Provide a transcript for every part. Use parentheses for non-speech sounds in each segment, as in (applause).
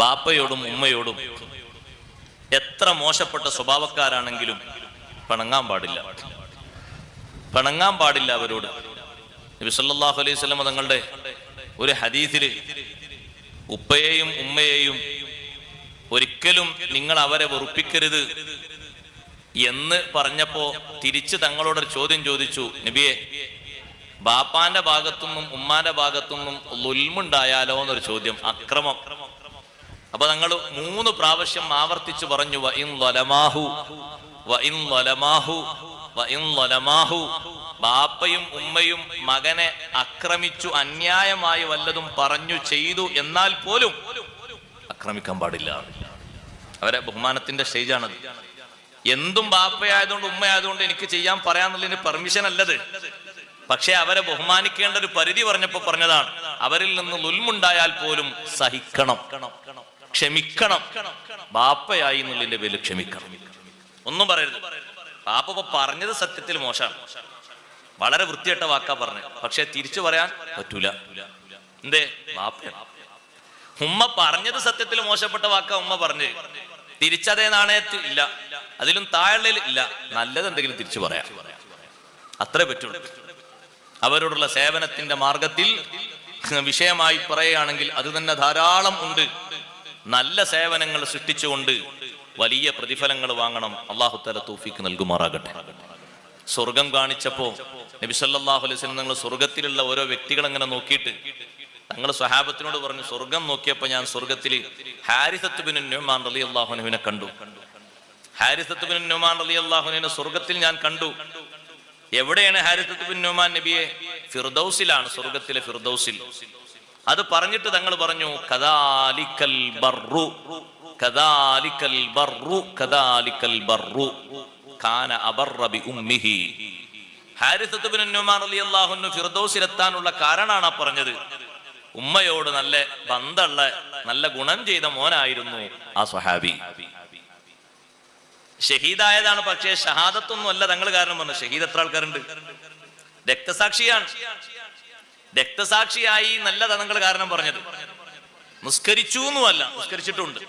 ബാപ്പയോടും ഉമ്മയോടും എത്ര മോശപ്പെട്ട സ്വഭാവക്കാരാണെങ്കിലും പിണങ്ങാൻ പാടില്ല. പിണങ്ങാൻ പാടില്ല അവരോട്. നബി സല്ലല്ലാഹു അലൈഹി വസല്ലം തങ്ങളുടെ ഒരു ഹദീസിൽ ഉപ്പയെയും ഉമ്മയെയും ഒരിക്കലും നിങ്ങൾ അവരെ വെറുപ്പിക്കരുത് എന്ന് പറഞ്ഞപ്പോ തിരിച്ച് തങ്ങളോടൊരു ചോദ്യം ചോദിച്ചു. നബിയെ ബാപ്പാന്റെ ഭാഗത്തുനിന്നും ഉമ്മാന്റെ ഭാഗത്തുനിന്നും ലുൽമുണ്ടായാലോ എന്നൊരു ചോദ്യം അക്രമം. അപ്പൊ ഞങ്ങൾ മൂന്ന് പ്രാവശ്യം ആവർത്തിച്ചു പറഞ്ഞു വ ഇൻ വ ഇൻ വ ഇൻ ബാപ്പയും ഉമ്മയും മകനെ അക്രമിച്ചു അന്യായമായി വല്ലതും പറഞ്ഞു ചെയ്തു എന്നാൽ പോലും അക്രമിക്കാൻ പാടില്ല. അവരെ ബഹുമാനത്തിന്റെ സ്റ്റേജാണത്. എന്തും ബാപ്പയായതുകൊണ്ട് ഉമ്മയായതുകൊണ്ട് എനിക്ക് ചെയ്യാൻ പറയാന്നുള്ളതിന് പെർമിഷൻ അല്ലത്. പക്ഷെ അവരെ ബഹുമാനിക്കേണ്ട ഒരു പരിധി പറഞ്ഞപ്പോ പറഞ്ഞതാണ് അവരിൽ നിന്ന് ലുൽമുണ്ടായാൽ പോലും സഹിക്കണം. ക്ഷമിക്കണം. ബാപ്പയായി എന്നുള്ളതിന്റെ പേരിൽ ക്ഷമിക്കണം. ഒന്നും പറയരുത്. ബാപ്പ ഇപ്പൊ പറഞ്ഞത് സത്യത്തിൽ മോശമാണ്. വളരെ വൃത്തിയായിട്ട വാക്കാ പറഞ്ഞു പക്ഷെ തിരിച്ചു പറയാൻ പറ്റൂല. എന്തേ? ബാപ്പയാണ്. ഉമ്മ പറഞ്ഞത് സത്യത്തിൽ മോശപ്പെട്ട വാക്ക ഉമ്മ പറഞ്ഞു തിരിച്ചതേ നാണയത്തിൽ ഇല്ല. അതിലും താഴെ ഇല്ല. നല്ലത് എന്തെങ്കിലും തിരിച്ചു പറയാം. അത്രേ പറ്റുള്ളൂ. അവരോടുള്ള സേവനത്തിന്റെ മാർഗത്തിൽ വിഷയമായി പറയുകയാണെങ്കിൽ അത് തന്നെ ധാരാളം ഉണ്ട്. നല്ല സേവനങ്ങൾ സൃഷ്ടിച്ചുകൊണ്ട് വലിയ പ്രതിഫലങ്ങൾ വാങ്ങണം അള്ളാഹു തല തൂഫിക്ക് നൽകുമാറാകട്ടെ. സ്വർഗം കാണിച്ചപ്പോ നബി സല്ലല്ലാഹു അലൈഹി നിങ്ങൾ സ്വർഗത്തിലുള്ള ഓരോ വ്യക്തികൾ അങ്ങനെ നോക്കിയിട്ട് തങ്ങൾ സ്വഹാബത്തിനോട് പറഞ്ഞു സ്വർഗം നോക്കിയപ്പോ ഞാൻ സ്വർഗത്തിൽ ഹാരിസത്ത് ബിൻ നുമാൻ അലി അള്ളാഹുനുവിനെ കണ്ടു. ഹാരിസത്ത് ബിൻ നുമാൻ അലി അള്ളാഹുനുവിനെ സ്വർഗത്തിൽ ഞാൻ കണ്ടു. എവിടെയാണ് ഹാരിസത്ത് ബിൻ നുമാൻ നബിയെ? ഫിർദൌസിലാണ് സ്വർഗത്തിലെ ഫിർദൌസിൽ. അത് പറഞ്ഞിട്ട് തങ്ങൾ പറഞ്ഞു കദാലിക്കൽ ബർറു കദാലിക്കൽ ബർറു കദാലിക്കൽ ബർറു കാന അബർറബി ഉമ്മിഹി. ഹാരിസത്ത് ബിൻ നുമാൻ റളിയല്ലാഹു അൻഹു ഫിർദൗസിലെത്താനുള്ള കാരണമാണ് പറഞ്ഞത്. ഉമ്മയോട് നല്ല ബന്ധമുള്ള നല്ല ഗുണം ചെയ്ത മോനായിരുന്നു ആ സ്വഹാബി. ഷഹീദായതാണ് പക്ഷേ ഷഹാദത്തൊന്നും അല്ല തങ്ങൾ കാരണം പറഞ്ഞു ഷഹീദ് എത്ര ആൾക്കാരുണ്ട്? രക്തസാക്ഷിയാണ്. രക്തസാക്ഷിയായി നല്ല തങ്ങൾ കാരണം പറഞ്ഞത്. നിസ്കരിച്ചു എന്നുമല്ല നിസ്കരിച്ചിട്ടുണ്ട്.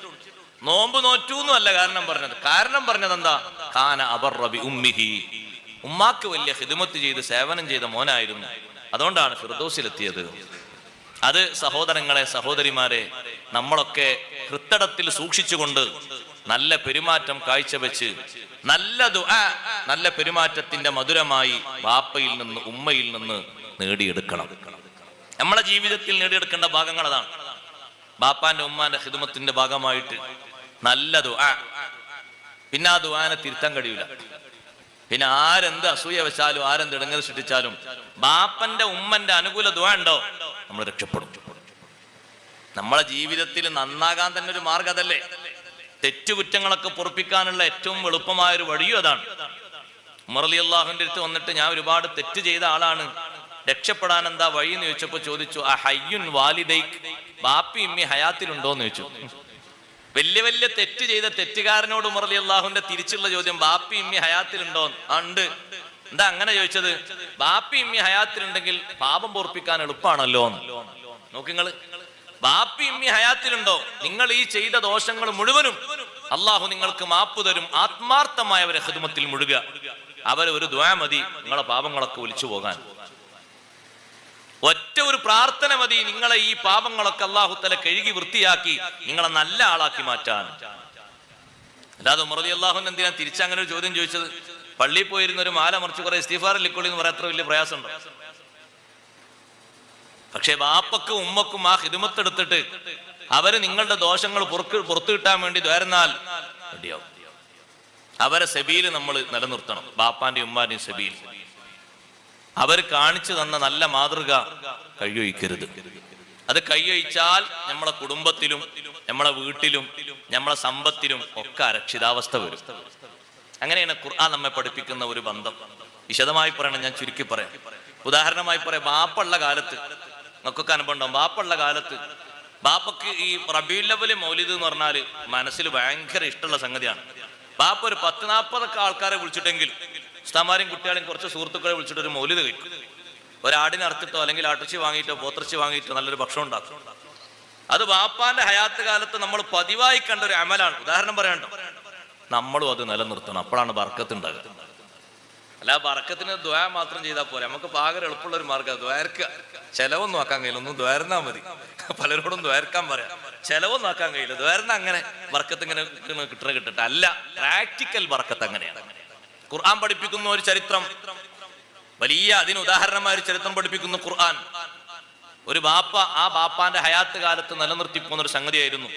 നോമ്പ് നോറ്റു എന്നുമല്ല കാരണം പറഞ്ഞത്. കാരണം പറഞ്ഞത് എന്താ കാന അബർ റബി ഉമ്മിഹി. ഉമ്മാക്ക് വലിയ ഹിദമത്ത് ചെയ്ത് സേവനം ചെയ്ത മോനായിരുന്നു. അതുകൊണ്ടാണ് ഫിർദോസിലെത്തിയത്. അത് സഹോദരങ്ങളെ സഹോദരിമാരെ നമ്മളൊക്കെ ഹൃത്തടത്തിൽ സൂക്ഷിച്ചുകൊണ്ട് നല്ല പെരുമാറ്റം കാഴ്ചവെച്ച് നല്ല ദുആ നല്ല പെരുമാറ്റത്തിന്റെ മധുരമായി ബാപ്പയിൽ നിന്ന് ഉമ്മയിൽ നിന്ന് നേടിയെടുക്കണം. നമ്മളെ ജീവിതത്തിൽ നേടിയെടുക്കേണ്ട ഭാഗങ്ങൾ അതാണ്. ബാപ്പാന്റെ ഉമ്മാന്റെ ഹിദമത്തിന്റെ ഭാഗമായിട്ട് നല്ല ദുആ. പിന്നെ ആ ദുആനെ തിരുത്താൻ കഴിയൂല. പിന്നെ ആരെന്ത് അസൂയ വെച്ചാലും ആരെന്ത് ഇടങ്ങൾ സൃഷ്ടിച്ചാലും ബാപ്പന്റെ ഉമ്മന്റെ അനുകൂല ദുആ ഉണ്ടോ? നമ്മൾ രക്ഷപ്പെടും. നമ്മളെ ജീവിതത്തിൽ നന്നാകാൻ തന്നെ ഒരു മാർഗം അതല്ലേ? തെറ്റുകുറ്റങ്ങളൊക്കെ പൊറപ്പിക്കാനുള്ള ഏറ്റവും എളുപ്പമായ ഒരു വഴിയും അതാണ്. മുറലി അള്ളാഹുവിന്റെ അടുത്ത് വന്നിട്ട് ഞാൻ ഒരുപാട് തെറ്റ് ചെയ്ത ആളാണ്. രക്ഷപ്പെടാൻ എന്താ വഴി എന്ന് ചോദിച്ചപ്പോ ചോദിച്ചു ആ ഹയ്യുൻ വാലിദൈക്ക് ബാപ്പി ഇമ്മി ഹയാത്തിലുണ്ടോ എന്ന് ചോദിച്ചു. വലിയ വലിയ തെറ്റ് ചെയ്ത തെറ്റുകാരനോട് മുറലി അള്ളാഹുവിന്റെ തിരിച്ചുള്ള ചോദ്യം ബാപ്പി ഇമ്മി ഹയാത്തിലുണ്ടോ ഉണ്ട്. എന്താ അങ്ങനെ ചോദിച്ചത്? ബാപ്പി ഇമ്മി ഹയാത്തിലുണ്ടെങ്കിൽ പാപം പൊറപ്പിക്കാൻ എളുപ്പമാണല്ലോ നോക്കിങ്ങൾ ബാപ്പി ഇമ്മി ഹയാത്തിലുണ്ടോ? നിങ്ങൾ ഈ ചെയ്ത ദോഷങ്ങൾ മുഴുവനും അള്ളാഹു നിങ്ങൾക്ക് മാപ്പ് തരും. ആത്മാർത്ഥമായ അവരെ ഹൃദമത്തിൽ മുഴുക അവരെ ഒരു ദ്വാ നിങ്ങളെ പാപങ്ങളൊക്കെ ഒലിച്ചു പോകാൻ. ഒറ്റ ഒരു പ്രാർത്ഥന മതി. നിങ്ങളെ ഈ പാപങ്ങളൊക്കെ അള്ളാഹു തല കഴുകി വൃത്തിയാക്കി നിങ്ങളെ നല്ല ആളാക്കി മാറ്റാൻ. അല്ലാതെ മുറലി അള്ളാഹുൻ എന്തിനാ തിരിച്ചങ്ങനെ ഒരു ചോദ്യം ചോദിച്ചത്? പള്ളിയിൽ പോയിരുന്ന ഒരു മാല മറിച്ച് കുറെ ഇസ്തിഫാർ ലിക്കൊള്ളി എന്ന് പറയാൻ അത്ര വലിയ പ്രയാസമുണ്ടോ? പക്ഷെ ബാപ്പക്കും ഉമ്മക്കും ആ ഹിദമത്തെടുത്തിട്ട് അവർ നിങ്ങളുടെ ദോഷങ്ങൾ പുറക്ക് പുറത്തു കിട്ടാൻ വേണ്ടി ദ്വാരുന്നാൽ അവരെ സെബിയിൽ നമ്മൾ നിലനിർത്തണം. ബാപ്പാന്റെയും ഉമ്മാന്റെയും സെബീൽ അവർ കാണിച്ചു തന്ന നല്ല മാതൃക കൈയൊഴിക്കരുത്. അത് കൈയൊഴിച്ചാൽ നമ്മളെ കുടുംബത്തിലും നമ്മളെ വീട്ടിലും നമ്മളെ സമ്പത്തിലും ഒക്കെ അരക്ഷിതാവസ്ഥ വരും. അങ്ങനെയാണ് ഖുർആൻ നമ്മെ പഠിപ്പിക്കുന്ന ഒരു ബന്ധം. വിശദമായി പറയണം ഞാൻ ചുരുക്കി പറയാം. ഉദാഹരണമായി പറയാം ബാപ്പുള്ള കാലത്ത് നമുക്കൊക്കെ അനുഭവം ഉണ്ടാവും ബാപ്പുള്ള കാലത്ത് ബാപ്പക്ക് ഈ റബീൽ ലെവൽ മൗലിദ് എന്ന് പറഞ്ഞാൽ മനസ്സിൽ ഭയങ്കര ഇഷ്ടമുള്ള സംഗതിയാണ്. ബാപ്പ ഒരു പത്ത് നാൽപ്പതൊക്കെ ആൾക്കാരെ വിളിച്ചിട്ടെങ്കിൽ ഉസ്താമാരെയും കുട്ടികളെയും കുറച്ച് സുഹൃത്തുക്കളെ വിളിച്ചിട്ട് ഒരു മൗലിദ് കഴിക്കും. ഒരാടിനെ അറുത്തിട്ടോ അല്ലെങ്കിൽ ആട്ടിറച്ചി വാങ്ങിയിട്ടോ പോത്തിറച്ചി വാങ്ങിയിട്ടോ നല്ലൊരു ഭക്ഷണം ഉണ്ടാക്കും. അത് വാപ്പാന്റെ ഹയാത്ത് കാലത്ത് നമ്മൾ പതിവായി കണ്ട ഒരു അമലാണ്. ഉദാഹരണം പറയാണ്ടോ നമ്മളും അത് നിലനിർത്തണം. അപ്പോഴാണ് വർക്കത്തുണ്ടാകുന്നത് അല്ല ബർക്കത്തിന് ദ്വയ മാത്രം ചെയ്താൽ പോരെ. നമുക്ക് പാകര എളുപ്പമുള്ള ഒരു മാർഗം. ദ്വയർക്കുക ചെലവൊന്നും ആക്കാൻ കഴിയില്ല. ഒന്നും ദ്വാരന്നാ മതി. പലരോടും ദ്വാരക്കാൻ പറയാം. ചെലവൊന്നും ആക്കാൻ കഴിയില്ല. ദ്വയർന്ന അങ്ങനെ ബർക്കത്ത് ഇങ്ങനെ കിട്ടണ കിട്ടട്ടെ. അല്ല പ്രാക്ടിക്കൽ ബർക്കത്ത് അങ്ങനെയാണ്. ഖുർആൻ പഠിപ്പിക്കുന്ന ഒരു ചരിത്രം. വലിയ അതിന് ഉദാഹരണമായ ഒരു ചരിത്രം പഠിപ്പിക്കുന്നു ഖുർആൻ. ഒരു ബാപ്പ ആ ബാപ്പാന്റെ ഹയാത്ത് കാലത്ത് നിലനിർത്തി പോകുന്ന ഒരു സംഗതിയായിരുന്നു.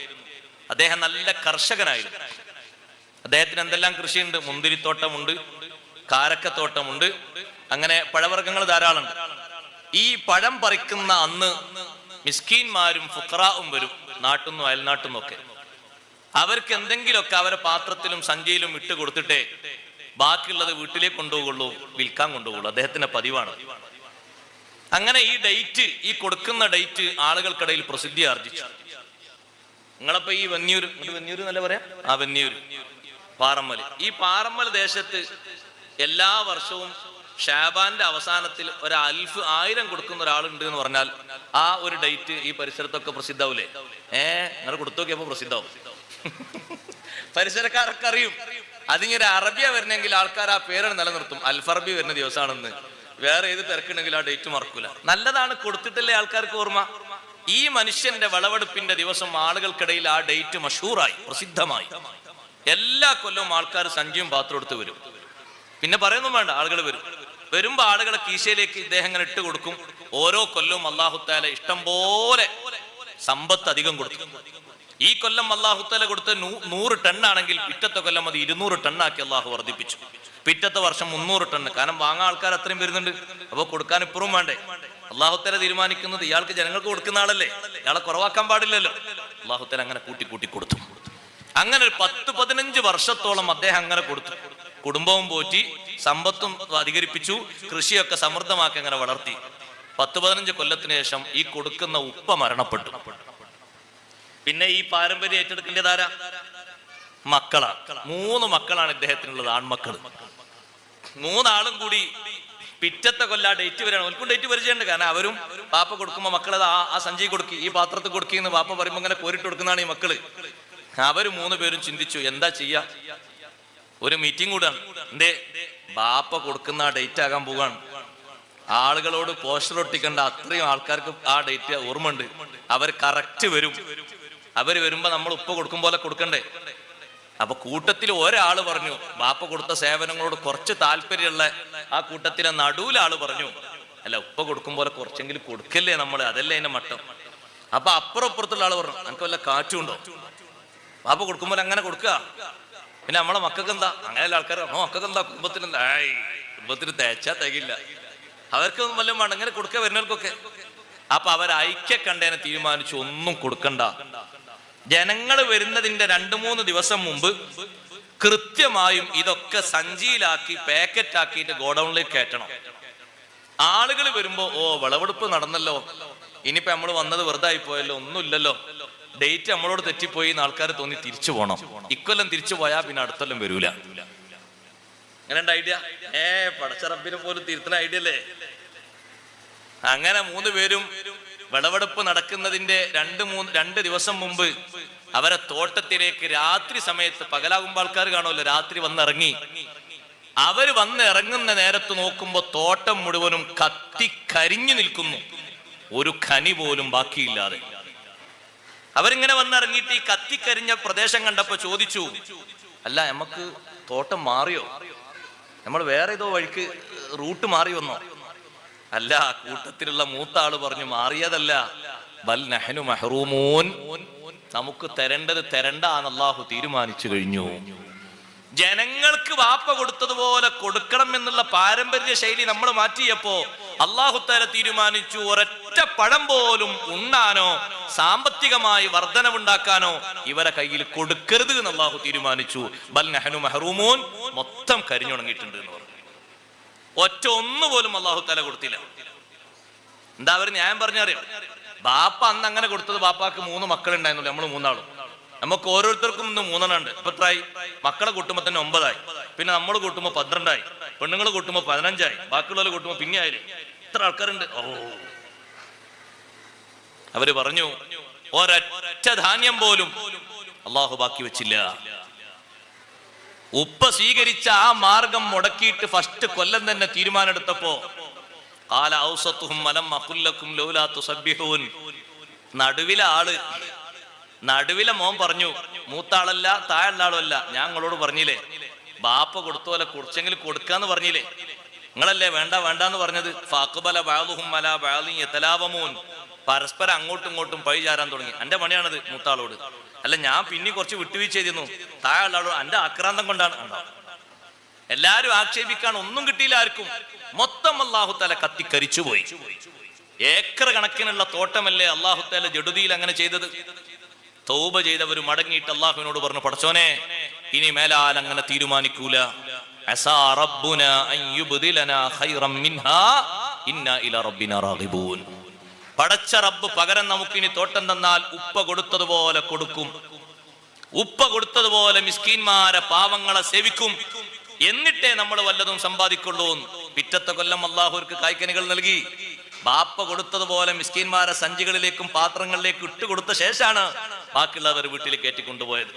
അദ്ദേഹം നല്ല കർഷകനായിരുന്നു. അദ്ദേഹത്തിന് എന്തെല്ലാം കൃഷിയുണ്ട്? മുന്തിരിത്തോട്ടമുണ്ട് കാരക്കത്തോട്ടമുണ്ട് അങ്ങനെ പഴവർഗങ്ങൾ ധാരാളമുണ്ട്. ഈ പഴം പറിക്കുന്ന അന്ന് മിസ്കീന്മാരും ഫുക്രാവും വരും നാട്ടുനിന്നും അയൽനാട്ടുനിന്നും ഒക്കെ അവർക്ക് എന്തെങ്കിലുമൊക്കെ അവരെ പാത്രത്തിലും സഞ്ചിയിലും ഇട്ട് കൊടുത്തിട്ടേ ബാക്കിയുള്ളത് വീട്ടിലേക്ക് കൊണ്ടുപോകുള്ളൂ വിൽക്കാൻ കൊണ്ടുപോകുള്ളൂ. അദ്ദേഹത്തിന്റെ പതിവാണ്. അങ്ങനെ ഈ ഡേറ്റ് ഈ കൊടുക്കുന്ന ഡേറ്റ് ആളുകൾക്കിടയിൽ പ്രസിദ്ധി ആർജിച്ചു. നിങ്ങളപ്പോ ഈ വന്യൂർ വന്യൂര് എന്നല്ല പറയാം? ആ വന്യൂർ പാറമ്മൽ ഈ പാറമ്മൽ ദേശത്ത് എല്ലാ വർഷവും ഷാബാന്റെ അവസാനത്തിൽ ഒരു അൽഫ് ആയിരം കൊടുക്കുന്ന ഒരാളുണ്ട് എന്ന് പറഞ്ഞാൽ ആ ഒരു ഡേറ്റ് ഈ പരിസരത്തൊക്കെ പ്രസിദ്ധാവൂലേ? ഏ നിങ്ങൾ കൊടുത്തു നോക്കിയപ്പോ പ്രസിദ്ധാവും. (laughs) പരിസരക്കാരൊക്കെ അറിയും. അതിങ്ങനെ അറബിയ വരണമെങ്കിൽ ആൾക്കാർ ആ പേരാണ് നിലനിർത്തും. അൽഫറബി വരുന്ന ദിവസമാണെന്ന്. വേറെ ഏത് തിരക്കുണ്ടെങ്കിൽ ആ ഡേറ്റ് മറക്കൂല. നല്ലതാണ് കൊടുത്തിട്ടല്ലേ ആൾക്കാർക്ക് ഓർമ്മ. ഈ മനുഷ്യന്റെ വിളവെടുപ്പിന്റെ ദിവസം ആളുകൾക്കിടയിൽ ആ ഡേറ്റ് മഷൂറായി പ്രസിദ്ധമായി. എല്ലാ കൊല്ലവും ആൾക്കാർ സഞ്ചിയും പാത്രം എടുത്ത് വരും. പിന്നെ പറയുന്നു വേണ്ട ആളുകൾ വരും. വരുമ്പോ ആളുകളെ കീശയിലേക്ക് ഇദ്ദേഹം ഇങ്ങനെ ഇട്ട് കൊടുക്കും. ഓരോ കൊല്ലവും അള്ളാഹുത്താല ഇഷ്ടം പോലെ സമ്പത്ത് അധികം കൊടുക്കും. ഈ കൊല്ലം അള്ളാഹുത്തല കൊടുത്ത് നൂറ് ആണെങ്കിൽ പിറ്റത്തെ കൊല്ലം അത് ഇരുന്നൂറ് ആക്കി അള്ളാഹു വർദ്ധിപ്പിച്ചു. പിറ്റത്തെ വർഷം മുന്നൂറ് ടൺ. കാരണം വാങ്ങാൻ ആൾക്കാർ അത്രയും വരുന്നുണ്ട്. അപ്പൊ കൊടുക്കാൻ ഇപ്പുറം വേണ്ടേ? അള്ളാഹുത്തല തീരുമാനിക്കുന്നത് ഇയാൾക്ക് ജനങ്ങൾക്ക് കൊടുക്കുന്ന ആളല്ലേ? ഇയാളെ കുറവാക്കാൻ പാടില്ലല്ലോ. അള്ളാഹുത്തല അങ്ങനെ കൂട്ടി കൂട്ടി കൊടുത്തു. അങ്ങനെ ഒരു പത്ത് പതിനഞ്ച് വർഷത്തോളം അദ്ദേഹം അങ്ങനെ കൊടുത്തു. കുടുംബവും പോറ്റി സമ്പത്തും അധികരിപ്പിച്ചു കൃഷിയൊക്കെ സമൃദ്ധമാക്കി അങ്ങനെ വളർത്തി. പത്ത് പതിനഞ്ച് കൊല്ലത്തിന് ശേഷം ഈ കൊടുക്കുന്ന ഉപ്പ മരണപ്പെട്ടു. പിന്നെ ഈ പാരമ്പര്യം ഏറ്റെടുക്കേണ്ടതാരാ മക്കളാണ് മൂന്ന് മക്കളാണ് ഇദ്ദേഹത്തിനുള്ളത് ആൺമക്കൾ മൂന്നാളും കൂടി പിറ്റത്തെ കൊല്ല ഡേറ്റ് വരെയാണ് ഒൽക്കും ഡേറ്റ് പരിചയമുണ്ട്. കാരണം അവരും പാപ്പ കൊടുക്കുമ്പോ മക്കളത് ആ ആ സഞ്ചി കൊടുക്കി ഈ പാത്രത്തിൽ കൊടുക്കിന്ന് പാപ്പ പറയുമ്പോ ഇങ്ങനെ കോരിട്ട് കൊടുക്കുന്നതാണ് ഈ മക്കൾ. അവർ മൂന്ന് പേരും ചിന്തിച്ചു എന്താ ചെയ്യാ? ഒരു മീറ്റിംഗ് കൂടാണ്. എന്തേ? ബാപ്പ കൊടുക്കുന്ന ആ ഡേറ്റ് ആകാൻ പോവാണ്. ആളുകളോട് പോസ്റ്റർ ഒട്ടിക്കേണ്ട അത്രയും ആൾക്കാർക്ക് ആ ഡേറ്റ് ഓർമ്മ ഉണ്ട് അവർ കറക്റ്റ് വരും. അവർ വരുമ്പോ നമ്മൾ ഉപ്പ് കൊടുക്കും പോലെ കൊടുക്കണ്ടേ? അപ്പൊ കൂട്ടത്തിൽ ഒരാൾ പറഞ്ഞു ബാപ്പ കൊടുത്ത സേവനങ്ങളോട് കുറച്ച് താല്പര്യമുള്ള ആ കൂട്ടത്തിലെ നടുവിലാൾ പറഞ്ഞു അല്ല ഉപ്പ കൊടുക്കും പോലെ കുറച്ചെങ്കിലും കൊടുക്കല്ലേ നമ്മൾ അതല്ലേ അതിന്റെ മട്ടം? അപ്പൊ അപ്പുറപ്പുറത്തുള്ള ആൾ പറഞ്ഞു നമുക്ക് വല്ല കാറ്റുണ്ടോ ബാപ്പ കൊടുക്കുമ്പോൾ അങ്ങനെ കൊടുക്കുക പിന്നെ നമ്മളെ മക്കൾക്ക് എന്താ? അങ്ങനെയുള്ള ആൾക്കാർ നമ്മളെ മക്കൾക്ക് എന്താ കുടുംബത്തിന് എന്താ? ആയ് കുടുംബത്തിന് തേച്ചാ തികയില്ല. അവർക്ക് വല്ല അങ്ങനെ കൊടുക്ക വരുന്നവർക്കൊക്കെ. അപ്പൊ അവർ ഐക്യ കണ്ടേനെ തീരുമാനിച്ചു ഒന്നും കൊടുക്കണ്ട. ജനങ്ങൾ വരുന്നതിന്റെ രണ്ടു മൂന്ന് ദിവസം മുമ്പ് കൃത്യമായും ഇതൊക്കെ സഞ്ചിയിലാക്കി പാക്കറ്റ് ആക്കിയിട്ട് ഗോഡൌണിലേക്ക് കയറ്റണം. ആളുകൾ വരുമ്പോ ഓ വിളവെടുപ്പ് നടന്നല്ലോ. ഇനിയിപ്പോ നമ്മൾ വന്നത് വെറുതെ പോയല്ലോ ഒന്നുമില്ലല്ലോ. ഡേറ്റ് നമ്മളോട് തെറ്റിപ്പോയി എന്ന് ആൾക്കാർ തോന്നി തിരിച്ചു പോണം. ഇക്കൊല്ലം തിരിച്ചു പോയാ പിന്നെ അടുത്തൊല്ലം വരൂല. അങ്ങനെ ഐഡിയ? ഏ പടച്ചറപ്പിനെ പോലും തിരുത്തുന്ന ഐഡിയ അല്ലേ? അങ്ങനെ മൂന്ന് പേരും വിളവെടുപ്പ് നടക്കുന്നതിന്റെ രണ്ട് മൂന്ന് രണ്ട് ദിവസം മുമ്പ് അവരെ തോട്ടത്തിലേക്ക് രാത്രി സമയത്ത് പകലാകുമ്പോൾ ആൾക്കാർ കാണുമല്ലോ രാത്രി വന്നിറങ്ങി. അവർ വന്ന് ഇറങ്ങുന്ന നേരത്ത് നോക്കുമ്പോ തോട്ടം മുഴുവനും കത്തി കരിഞ്ഞു നിൽക്കുന്നു. ഒരു ഖനി പോലും ബാക്കിയില്ലാതെ. അവരിങ്ങനെ വന്നിറങ്ങിയിട്ട് ഈ കത്തിക്കരിഞ്ഞ പ്രദേശം കണ്ടപ്പോ ചോദിച്ചു അല്ല നമുക്ക് തോട്ടം മാറിയോ? നമ്മൾ വേറെ ഏതോ വഴിക്ക് റൂട്ട് മാറി വന്നോ? അല്ല കൂട്ടത്തിലുള്ള മൂത്ത ആൾ പറഞ്ഞു മാറിയതല്ല. ബൽ നഹനു മെഹ്റൂമൂൻ. നമുക്ക് തരേണ്ടത് തരണ്ടാന്ന് അള്ളാഹു തീരുമാനിച്ചു കഴിഞ്ഞു. ജനങ്ങൾക്ക് വാപ്പ കൊടുത്തതുപോലെ കൊടുക്കണം എന്നുള്ള പാരമ്പര്യ ശൈലി നമ്മൾ മാറ്റിയപ്പോ അള്ളാഹുത്താല തീരുമാനിച്ചു ഒരൊറ്റ പഴം പോലും ഉണ്ണാനോ സാമ്പത്തികമായി വർധനവുണ്ടാക്കാനോ ഇവരെ കയ്യിൽ കൊടുക്കരുത് എന്ന് അള്ളാഹു തീരുമാനിച്ചു. ബൽ നെഹനു മെഹറൂമോൻ. മൊത്തം കരിഞ്ഞുണങ്ങിയിട്ടുണ്ട് എന്ന് പറഞ്ഞു. ഒറ്റ ഒന്ന് പോലും അള്ളാഹു തല കൊടുത്തില്ല. എന്താ അവർ ന്യായം പറഞ്ഞറിയാം? ബാപ്പ അന്ന് അങ്ങനെ കൊടുത്തത് ബാപ്പാക്ക് മൂന്ന് മക്കളുണ്ടായിരുന്നുള്ളൂ നമ്മൾ മൂന്നാളും. നമുക്ക് ഓരോരുത്തർക്കും ഇന്ന് മൂന്നെണ്ണം ഉണ്ട്. ഇപ്പൊ എത്രയായി മക്കളെ കൂട്ടുമ്പോ തന്നെ ഒമ്പതായി. പിന്നെ നമ്മൾ കൂട്ടുമ്പോ പന്ത്രണ്ടായി. പെണ്ണുങ്ങൾ കൂട്ടുമ്പോ പതിനഞ്ചായി. ബാക്കിയുള്ളവർ കൂട്ടുമ്പോ പിന്നെ ആയിരം ഇത്ര ആൾക്കാരുണ്ട്. ഓ. അവർ പറഞ്ഞു ഒരൊറ്റ ധാന്യം പോലും അള്ളാഹു ബാക്കി വെച്ചില്ല. ഉപ്പ സ്വീകരിച്ച ആ മാർഗം മുടക്കിയിട്ട് ഫസ്റ്റ് കൊല്ലം തന്നെ തീരുമാനമെടുത്തപ്പോ കാല ഔസത്തുഹും മലം മക്കുല്ലക്കും ലൗലാ തുസബ്ബിഹൂൻ. നടുവിലെ ആൾ നടുവിലെ മോൻ പറഞ്ഞു മൂത്താളല്ല താഴെ ആളുമല്ല ഞാൻ നിങ്ങളോട് പറഞ്ഞില്ലേ ബാപ്പ കൊടുത്ത പോലെ കുറിച്ചെങ്കിൽ കൊടുക്കാന്ന് പറഞ്ഞില്ലേ നിങ്ങളല്ലേ വേണ്ട വേണ്ട എന്ന് പറഞ്ഞത്? ഫാക്കുബല ബാലുഹും മല ബാലി യതലാവമൂൻ. പരസ്പരം അങ്ങോട്ടും ഇങ്ങോട്ടും പഴി ചാരാൻ തുടങ്ങി. എന്റെ പണിയാണത് മൂത്താളോട്. അല്ല ഞാൻ പിന്നെ കുറച്ച് വിട്ടുവീഴ്ച ചെയ്തിരുന്നു താഴെ എന്റെ ആക്രാന്തം കൊണ്ടാണ്. കണ്ടോ എല്ലാരും ആക്ഷേപിക്കാൻ ഒന്നും കിട്ടിയില്ല ആർക്കും. മൊത്തം അള്ളാഹുത്തല കത്തിക്കരിച്ചു പോയി. ഏക്കർ കണക്കിനുള്ള തോട്ടമല്ലേ അള്ളാഹുത്തല ജഡുതിയിൽ അങ്ങനെ ചെയ്തത്? തൗബ ചെയ്തവർ മടങ്ങിയിട്ട് അള്ളാഹുവിനോട് പറഞ്ഞു പടച്ചോനെ ഇനി മേലാൽ അങ്ങനെ തീരുമാനിക്കൂല. ഖൈറം മിൻഹാ ഇന്നാ ഇലാ റബ്ബിനാ റാഗിബൂൻ. പടച്ച റബ്ബ് പകരം നമുക്കിനി തോട്ടം തന്നാൽ ഉപ്പ കൊടുത്തതുപോലെ കൊടുക്കും. ഉപ്പ കൊടുത്തതുപോലെ മിസ്കീന്മാരെ പാവങ്ങളെ സേവിക്കും. എന്നിട്ടേ നമ്മൾ വല്ലതും സമ്പാദിക്കുള്ളൂ പിറ്റത്തെ കൊല്ലം അള്ളാഹുർക്ക് കായ്ക്കനികൾ നൽകി. ബാപ്പ കൊടുത്തതുപോലെ മിസ്കീന്മാരെ സഞ്ചികളിലേക്കും പാത്രങ്ങളിലേക്കും ഇട്ടുകൊടുത്ത ശേഷമാണ് ബാക്കിയുള്ളവർ വീട്ടിൽ കയറ്റിക്കൊണ്ടുപോയത്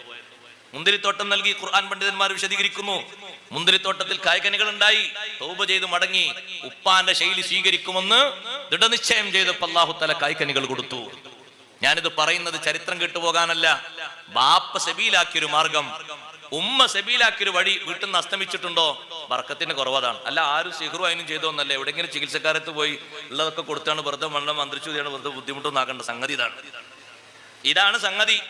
മുന്തിരിത്തോട്ടം നൽകി ഖുർആൻ പണ്ഡിതന്മാർ വിശദീകരിക്കുന്നു. മുന്തിരിത്തോട്ടത്തിൽ കായ്ക്കനികൾ ഉണ്ടായി തൗബ ചെയ്ത് മടങ്ങി ഉപ്പാന്റെ ശൈലി സ്വീകരിക്കുമെന്ന് ദൃഢനിശ്ചയം ചെയ്തപ്പോൾ അള്ളാഹു തല കായ്ക്കനികൾ കൊടുത്തു. ഞാനിത് പറയുന്നത് ചരിത്രം കെട്ടുപോകാനല്ല. ബാപ്പ സെബീലാക്കിയൊരു മാർഗം. ഉമ്മ സെബീലാക്കിയൊരു വഴി വീട്ടിൽ നിന്ന് അസ്തമിച്ചിട്ടുണ്ടോ? വർക്കത്തിന്റെ കുറവതാണ്. അല്ല ആരും സിഹ്റു അതിനും ചെയ്തോന്നല്ല എവിടെയെങ്കിലും ചികിത്സക്കാരത്ത് പോയി ഉള്ളതൊക്കെ കൊടുത്താണ് വെറുതെ മണ്ണം മന്ത്രിച്ചു വെറുതെ ബുദ്ധിമുട്ടൊന്നും ആക്കേണ്ട. സംഗതി ഇതാണ്. ഇതാണ് സംഗതി.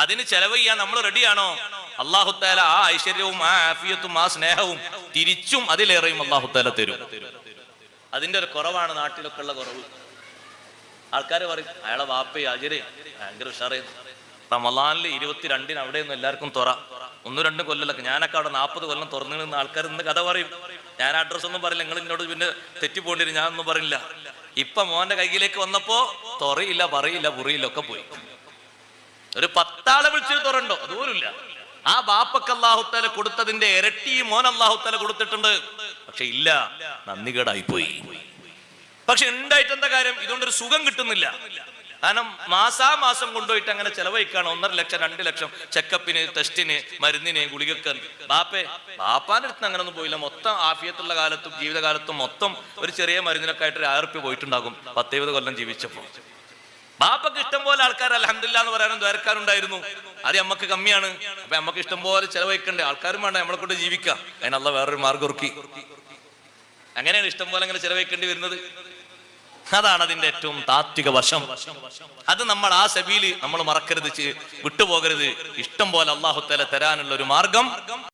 അതിന് ചെലവ് ചെയ്യാൻ നമ്മൾ റെഡിയാണോ? അള്ളാഹുത്താല ആ ഐശ്വര്യവും ആ ആഫിയത്തും ആ സ്നേഹവും തിരിച്ചും അതിലേറെയും അള്ളാഹുത്താല തരും. അതിന്റെ ഒരു കുറവാണ് നാട്ടിലൊക്കെ ഉള്ള കുറവ്. ആൾക്കാർ പറയും അയാളെ വാപ്പയെ അജര്. ഭയങ്കര ഉഷാറേ റമലാനിൽ ഇരുപത്തിരണ്ടിന് അവിടെയൊന്നും എല്ലാവർക്കും തുറ. ഒന്നും രണ്ടും കൊല്ലൊക്കെ ഞാനൊക്കെ അവിടെ നാൽപ്പത് കൊല്ലം തുറന്നു നിന്ന് ആൾക്കാർ ഇന്ന് കഥ പറയും. ഞാൻ അഡ്രസ് ഒന്നും പറയില്ല നിങ്ങൾ എന്നോട് പിന്നെ തെറ്റിപ്പോണ്ടിരും ഞാനൊന്നും പറയില്ല. ഇപ്പൊ മോന്റെ കയ്യിലേക്ക് വന്നപ്പോ തുറയില്ല പറയില്ല പുറിയില്ല ഒക്കെ പോയി. ഒരു പത്താളെ വിളിച്ചിട്ട് തുറണ്ടോ? അതുപോലില്ല ആ ബാപ്പക്ക് അള്ളാഹുത്തല കൊടുത്തതിന്റെ ഇരട്ടി മോൻ അള്ളാഹുത്തല കൊടുത്തിട്ടുണ്ട്. പക്ഷെ ഇല്ല നന്ദികേടായി പോയി പക്ഷെ ഉണ്ടായിട്ട് എന്താ കാര്യം? ഇതുകൊണ്ടൊരു സുഖം കിട്ടുന്നില്ല. കാരണം മാസാമാസം കൊണ്ടുപോയിട്ട് അങ്ങനെ ചെലവഴിക്കാണ്. ഒന്നര ലക്ഷം രണ്ട് ലക്ഷം ചെക്കപ്പിന് ടെസ്റ്റിന് മരുന്നിന് ഗുളികക്ക്. ബാപ്പേ ബാപ്പാന്റെ അടുത്ത് അങ്ങനെ ഒന്നും പോയില്ല. മൊത്തം ആഫിയത്തുള്ള കാലത്തും ജീവിതകാലത്തും മൊത്തം ഒരു ചെറിയ മരുന്നിനൊക്കെ ആയിട്ട് ഒരു ആയിരം പോയിട്ടുണ്ടാകും. പത്തെഴുപത് കൊല്ലം ജീവിച്ചപ്പോൾ ബാപ്പക്ക് ഇഷ്ടം പോലെ ആൾക്കാർ അലഹമില്ല എന്ന് പറയാനും ദ്വാരക്കാരുണ്ടായിരുന്നു. അത് നമ്മക്ക് കമ്മിയാണ്. അപ്പൊ നമ്മക്ക് ഇഷ്ടം പോലെ ചെലവഴിക്കണ്ടേ. ആൾക്കാരും വേണ്ട നമ്മളെ കൊണ്ട് ജീവിക്കാം. അതിനുള്ള വേറൊരു മാർഗം ഉറുക്കി അങ്ങനെയാണ് ഇഷ്ടം പോലെ അങ്ങനെ ചെലവഴിക്കേണ്ടി വരുന്നത്. അതാണ് അതിന്റെ ഏറ്റവും താത്വിക വശം. അത് നമ്മൾ ആ സബീൽ നമ്മൾ മറക്കരുത് വിട്ടുപോകരുത്. ഇഷ്ടം പോലെ അള്ളാഹുത്തല തരാനുള്ള ഒരു മാർഗം.